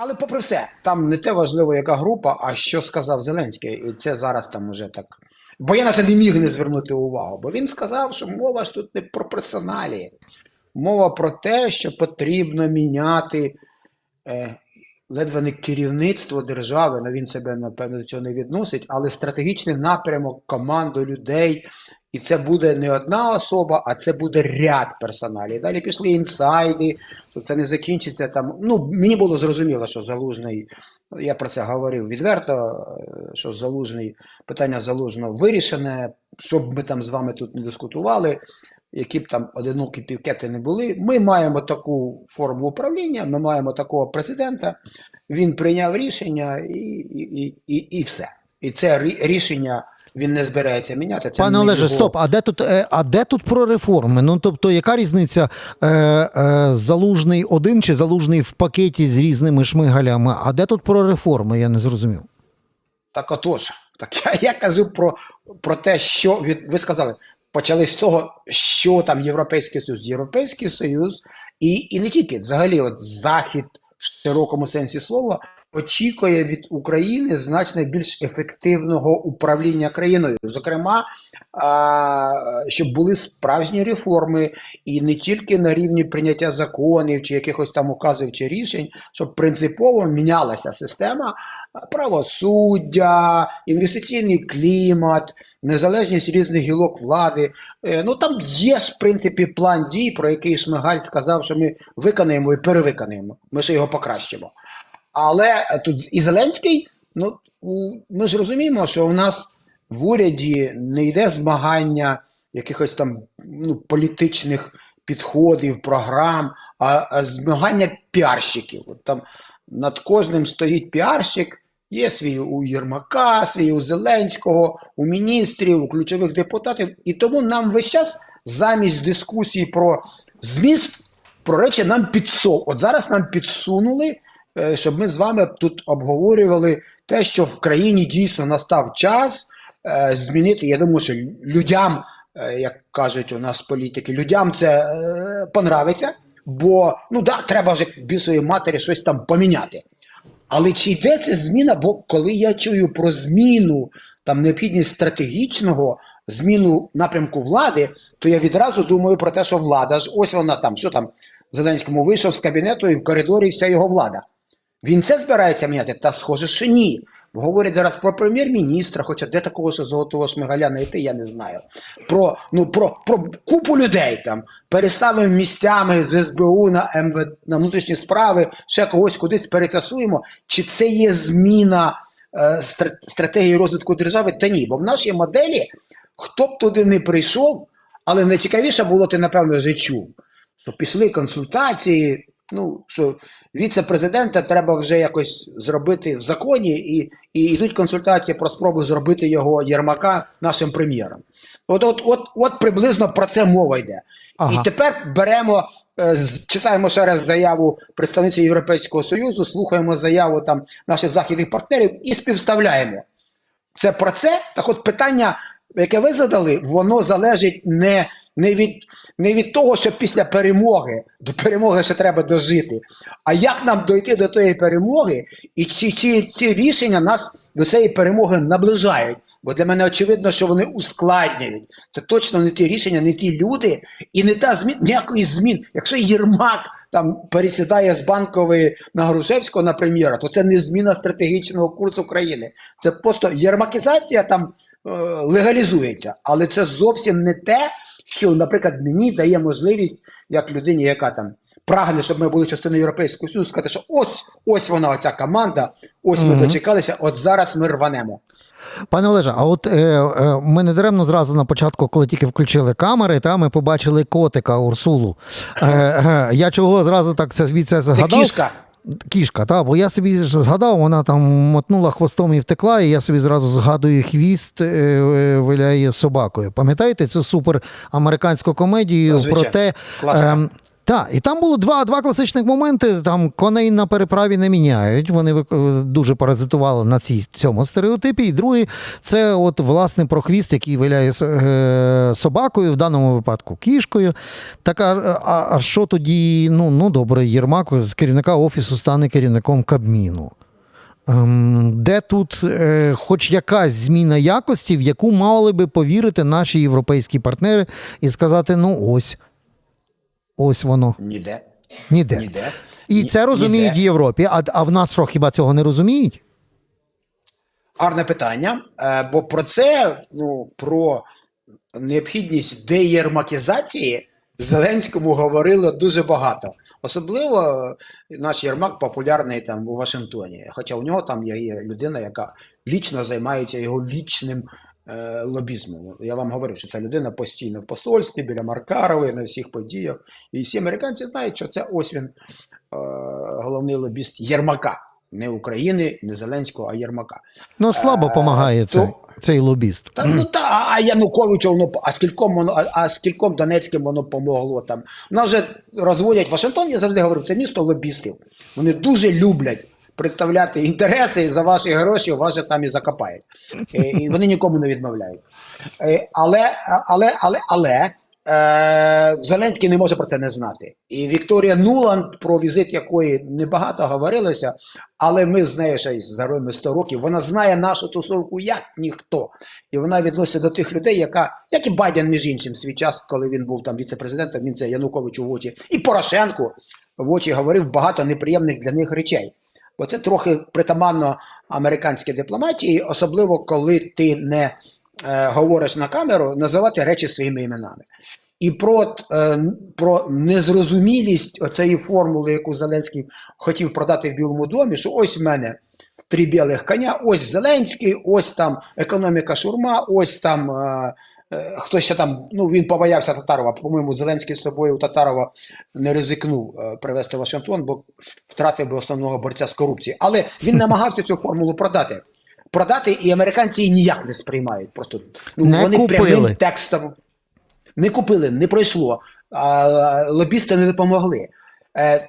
Але попри все, там не те важливо, яка група, а що сказав Зеленський. І це зараз там уже так. Бо я на це не міг не звернути увагу. Бо він сказав, що мова ж тут не про персоналі. Мова про те, що потрібно міняти е, ледве не керівництво держави. Ну він себе, напевно, до цього не відносить, але стратегічний напрямок, команду людей. І це буде не одна особа, а це буде ряд персоналів. Далі пішли інсайди, що це не закінчиться там. Ну, мені було зрозуміло, що залужний, я про це говорив відверто, що залужний, питання залужного вирішене, щоб ми там з вами тут не дискутували, які б там одинокі півкети не були. Ми маємо таку форму управління, ми маємо такого президента. Він прийняв рішення і, і, і, і все. І це рішення він не збирається міняти. Це Пане Олеже, його- стоп, а де тут, е, а де тут про реформи? Ну тобто, яка різниця е, е, залужний один чи залужний в пакеті з різними шмигалями? А де тут про реформи? Я не зрозумів. Так отож, так я, я кажу про, про те, що від, ви сказали, почали з того, що там Європейський Союз. Європейський Союз і, і не тільки взагалі, от Захід широкому сенсі слова очікує від України значно більш ефективного управління країною. Зокрема, щоб були справжні реформи, і не тільки на рівні прийняття законів чи якихось там указів чи рішень, щоб принципово мінялася система правосуддя, інвестиційний клімат, незалежність різних гілок влади. Е, Ну там є в принципі план дій, про який Шмигаль сказав, що ми виконаємо і перевиконаємо. Ми ще його покращимо. Але е, тут і Зеленський, ну ми ж розуміємо, що у нас в уряді не йде змагання якихось там ну, політичних підходів, програм, а, а змагання піарщиків. От там над кожним стоїть піарщик, є свій у Єрмака, свій у Зеленського, у міністрів, у ключових депутатів. І тому нам весь час замість дискусії про зміст, про речі нам підсов. От зараз нам підсунули, е, щоб ми з вами тут обговорювали те, що в країні дійсно настав час е, змінити. Я думаю, що людям, е, як кажуть у нас політики, людям це понравиться, бо ну да, треба вже бісовій матері щось там поміняти. Але чи йде це зміна? Бо коли я чую про зміну, там необхідність стратегічного, зміну напрямку влади, то я відразу думаю про те, що влада ж ось вона там, що там Зеленському вийшов з кабінету і в коридорі вся його влада. Він це збирається міняти? Та схоже, що ні. Говорять зараз про прем'єр-міністра, хоча де такого що золотого шмигаля знайти, я не знаю. Про, ну, про, про купу людей там. Переставимо місцями з СБУ на МВ, на внутрішні справи, ще когось кудись перетасуємо. Чи це є зміна е, стратегії розвитку держави? Та ні. Бо в нашій моделі, хто б туди не прийшов, але найцікавіше було, ти напевно вже чув, що пішли консультації. Ну, що віце-президента треба вже якось зробити в законі, і, і йдуть консультації про спробу зробити його Єрмака нашим прем'єром. От, от, от, от приблизно про це мова йде. Ага. І тепер беремо, е, читаємо ще раз заяву представниці Європейського Союзу, слухаємо заяву там наших західних партнерів і співставляємо. Це про це. Так от питання, яке ви задали, воно залежить не, не, від, не від того, що після перемоги, до перемоги ще треба дожити, а як нам дойти до тієї перемоги, і ці, ці, ці рішення нас до цієї перемоги наближають. Бо для мене очевидно, що вони ускладнюють. Це точно не ті рішення, не ті люди, і не та змін, ніякої змін. Якщо Єрмак там пересідає з банкової на Грушевського на прем'єра, то це не зміна стратегічного курсу країни. Це просто єрмакізація там е, легалізується. Але це зовсім не те, що, наприклад, мені дає можливість, як людині, яка там прагне, щоб ми були частиною Європейського Союзу, сказати, що ось ось вона, оця команда, ось ми Мгм. дочекалися, от зараз ми рванемо. Пане Олеже, а от е, е, ми не даремно зразу на початку, коли тільки включили камери, та ми побачили котика Урсулу. Е, е, я чого зразу так це звідси Це згадав? кішка. Кішка, та, бо я собі згадав, вона там мотнула хвостом і втекла, і я собі зразу згадую хвіст е, е, виляє собакою. Пам'ятаєте цю супер американську комедію Ну, про те, Класика. Так, і там було два, два класичних моменти. Там коней на переправі не міняють. Вони дуже паразитували на цій цьому стереотипі. І другий це от власне про хвіст, який виляє е, собакою, в даному випадку кішкою. Так, а, а, а що тоді? Ну, ну добре, Єрмак з керівника офісу стане керівником Кабміну. Ем, Де тут е, хоч якась зміна якості, в яку мали би повірити наші європейські партнери і сказати: ну ось, ось воно. Ніде. Ніде. Ніде. І Ні- це розуміють в. Європі, а, а в нас що, хіба цього не розуміють? Гарне питання. Е, Бо про це, ну, про необхідність деєрмакізації Зеленському говорили дуже багато. Особливо наш Єрмак популярний там у Вашингтоні. Хоча у нього там є людина, яка лічно займається його лічним е, лобізмом. Я вам говорив, що ця людина постійно в посольстві, біля Маркарової, на всіх подіях. І всі американці знають, що це ось він, е, головний лобіст Єрмака. Не України, не Зеленського, а Єрмака. Ну, слабо Е, допомагає то- цей, цей лобіст. Та ну та а Януковичу воно а скільком воно, а, а скільком Донецьким воно помогло там. Нас же розводять Вашингтон, я завжди говорю, це місто лобістів. Вони дуже люблять представляти інтереси за ваші гроші вас же там і закопають. Е, І вони нікому не відмовляють. Е, Але, але, але, але. Е, Зеленський не може про це не знати. І Вікторія Нуланд, про візит якої небагато говорилося, але ми з нею ще й героями 100 років. Вона знає нашу тусовку як ніхто. І вона відноситься до тих людей, яка, як і Байден, між іншим, свій час, коли він був там віце-президентом, він це Януковичу в очі, і Порошенку в очі говорив багато неприємних для них речей. Бо це трохи притаманно американській дипломатії, особливо коли ти не е, говориш на камеру, називати речі своїми іменами. І про, е, про незрозумілість цієї формули, яку Зеленський хотів продати в Білому домі, що ось в мене три білих коня, ось Зеленський, ось там економіка шурма, ось там е, хтось там, ну він побоявся Татарова. По-моєму, Зеленський з собою Татарова не ризикнув е, привезти в Вашингтон, бо втратив би основного борця з корупції. Але він намагався цю формулу продати. Продати, і американці її ніяк не сприймають. Просто ну, Не вони купили. прямим текстом не купили, не пройшло. А, лобісти не допомогли. Е,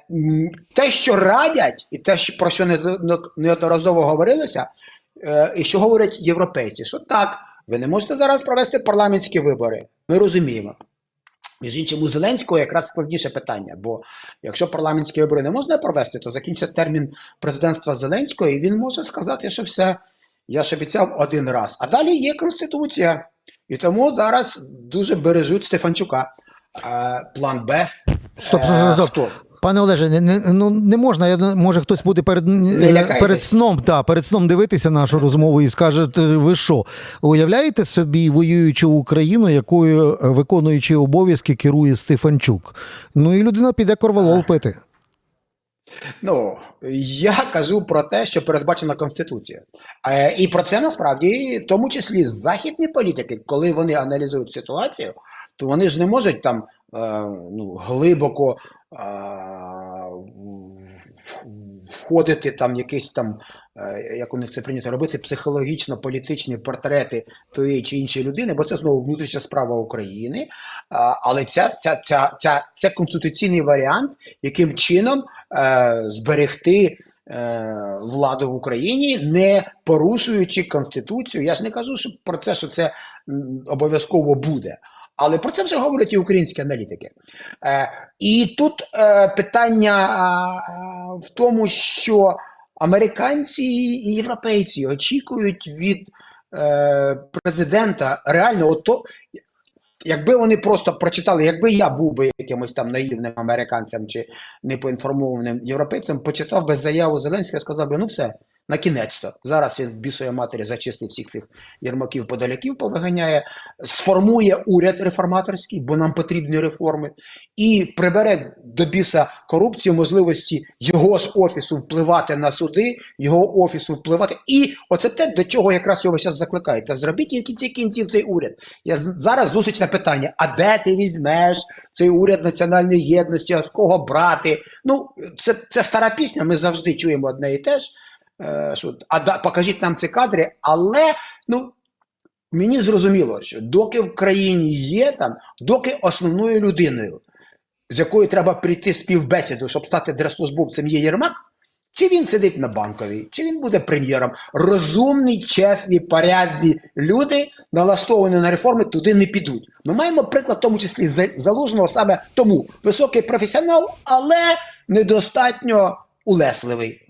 те, що радять, і те, про що не- не- неодноразово говорилося, е, і що говорять європейці, що так, ви не можете зараз провести парламентські вибори. Ми розуміємо. Між іншим, у Зеленського якраз складніше питання, бо якщо парламентські вибори не можна провести, то закінчиться термін президентства Зеленського, і він може сказати, що все, я ж обіцяв один раз. А далі є Конституція. І тому зараз дуже бережуть Стефанчука. Е, план Б. Стоп, Е, стоп, стоп. Пане Олеже, не, не, ну, не можна. Я, може, хтось буде перед, е, перед сном та, перед сном дивитися нашу розмову і скаже: ви що? Уявляєте собі воюючу Україну, якою е, виконуючи обов'язки керує Стефанчук? Ну і людина піде корвалол пити. Ну, я кажу про те, що передбачено Конституцією. Е, і про це насправді, в тому числі західні політики, коли вони аналізують ситуацію, то вони ж не можуть там е, ну, глибоко входити там якісь там, е, як у них це прийнято робити, психологічно-політичні портрети тої чи іншої людини, бо це знову внутрішня справа України. Але ця, ця, ця, ця, це конституційний варіант, яким чином е, зберегти е, владу в Україні, не порушуючи Конституцію. Я ж не кажу що про це, що це обов'язково буде. Але про це вже говорять і українські аналітики. Е, і тут е, питання а, а, в тому, що американці і європейці очікують від е, президента реально, ото, якби вони просто прочитали, якби я був би якимось там наївним американцем чи непоінформованим європейцем, почитав би заяву Зеленського і сказав би, ну все, на кінець-то. Зараз він в бісої матері зачистить всіх цих єрмаків подаляків, повиганяє, сформує уряд реформаторський, бо нам потрібні реформи, і прибере до біса корупцію, можливості його ж офісу впливати на суди, його офісу впливати. І оце те, до чого якраз його зараз закликають. Та зробіть кінці кінців цей уряд. Я зараз зустріч на питання: а де ти візьмеш цей уряд національної єдності, а з кого брати? Ну, це, це стара пісня, ми завжди чуємо одне і те ж. Е, Що, а да, покажіть нам ці кадри, але ну, мені зрозуміло, що доки в країні є там, доки основною людиною з якою треба прийти співбесіду, щоб стати держслужбовцем, є Єрмак? Чи він сидить на банковій, чи він буде прем'єром? Розумні, чесні, порядні люди, налаштовані на реформи, туди не підуть. Ми маємо приклад, в тому числі За- залужного саме тому високий професіонал, але недостатньо улесливий.